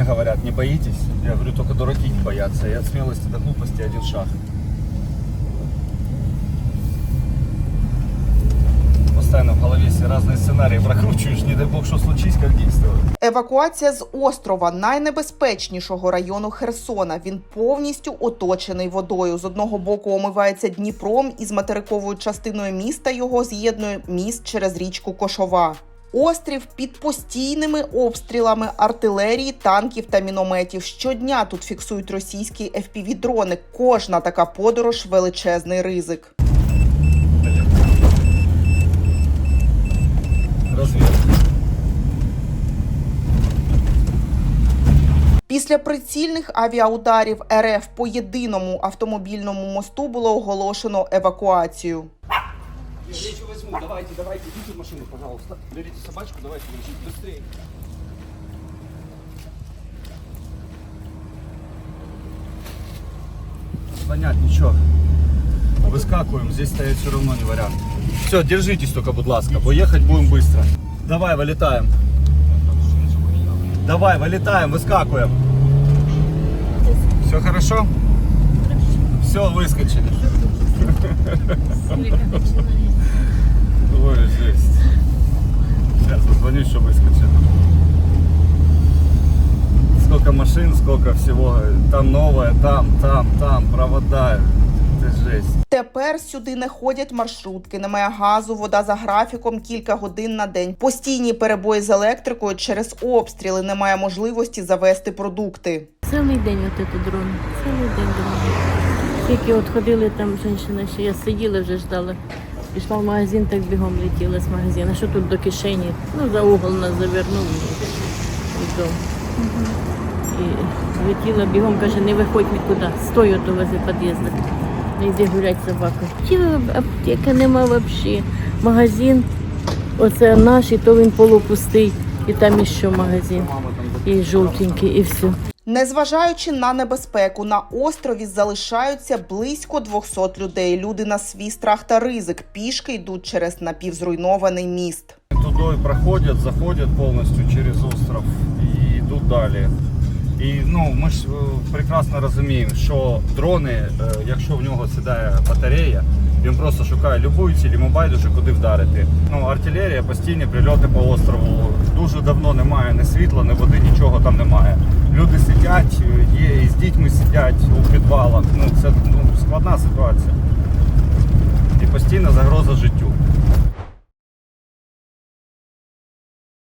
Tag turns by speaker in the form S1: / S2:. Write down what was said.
S1: мне говорят, не боитесь? Я говорю, только дураки не боятся. И от смелости до глупости один шаг. Постоянно в голове все разные сценарии прокручиваешь, не дай бог, что случись, как действовать.
S2: Евакуація з острова найнебезпечнішого району Херсона. Він повністю оточений водою. З одного боку омивається Дніпром, і з материковою частиною міста його з'єднує міст через річку Кошова. Острів під постійними обстрілами артилерії, танків та мінометів. Щодня тут фіксують російські FPV-дрони. Кожна така подорож величезний ризик. Після прицільних авіаударів РФ по єдиному автомобільному мосту було оголошено евакуацію.
S1: Я речь возьму, давайте, давайте, идите в машину, пожалуйста. Берите собачку, давайте, быстрее. Понять, ничего. Выскакиваем, здесь стоять все равно не вариант. Все, держитесь только, будь ласка, бо ехать будем быстро. Давай, вылетаем. Давай, вылетаем, выскакиваем. Все хорошо? Все, выскочили. Сколько машин, сколько всего. Там новое, там, там, там, провода. Это жесть.
S2: Тепер сюди не ходять маршрутки, немає газу, вода за графіком кілька годин на день. Постійні перебої з електрикою через обстріли. Немає можливості завести продукти.
S3: Цілий день от этот дрон. Цілий день дрон. Тільки от ходили там жінка, ще я сиділа, вже ждала. Пішла в магазин, так бігом летіла з магазину. Що тут до кишені? Ну, за угол нас завернув і дом. І летіла бігом, каже, не виходь нікуди. Стой ото возле під'їзду. Не йди гулять з собакою. Тіла аптека нема взагалі. Магазин, оце наш, і то він полупустий. І там іще магазин. І жовтенький, і все.
S2: Незважаючи на небезпеку, на острові залишаються близько 200 людей. Люди на свій страх та ризик пішки йдуть через напівзруйнований міст.
S1: Тудой проходят, заходят полностью через остров і йдуть далі. І ну, ми ж е, прекрасно розуміємо, що дрони, е, якщо в нього сідає батарея, він просто шукає любую ціль, йому байдуже куди вдарити. Ну, артилерія, постійні прильоти по острову. Дуже давно немає ні світла, ні води, нічого там немає. Люди сидять, є і з дітьми сидять у підвалах. Ну, це ну, складна ситуація. І постійна загроза життю.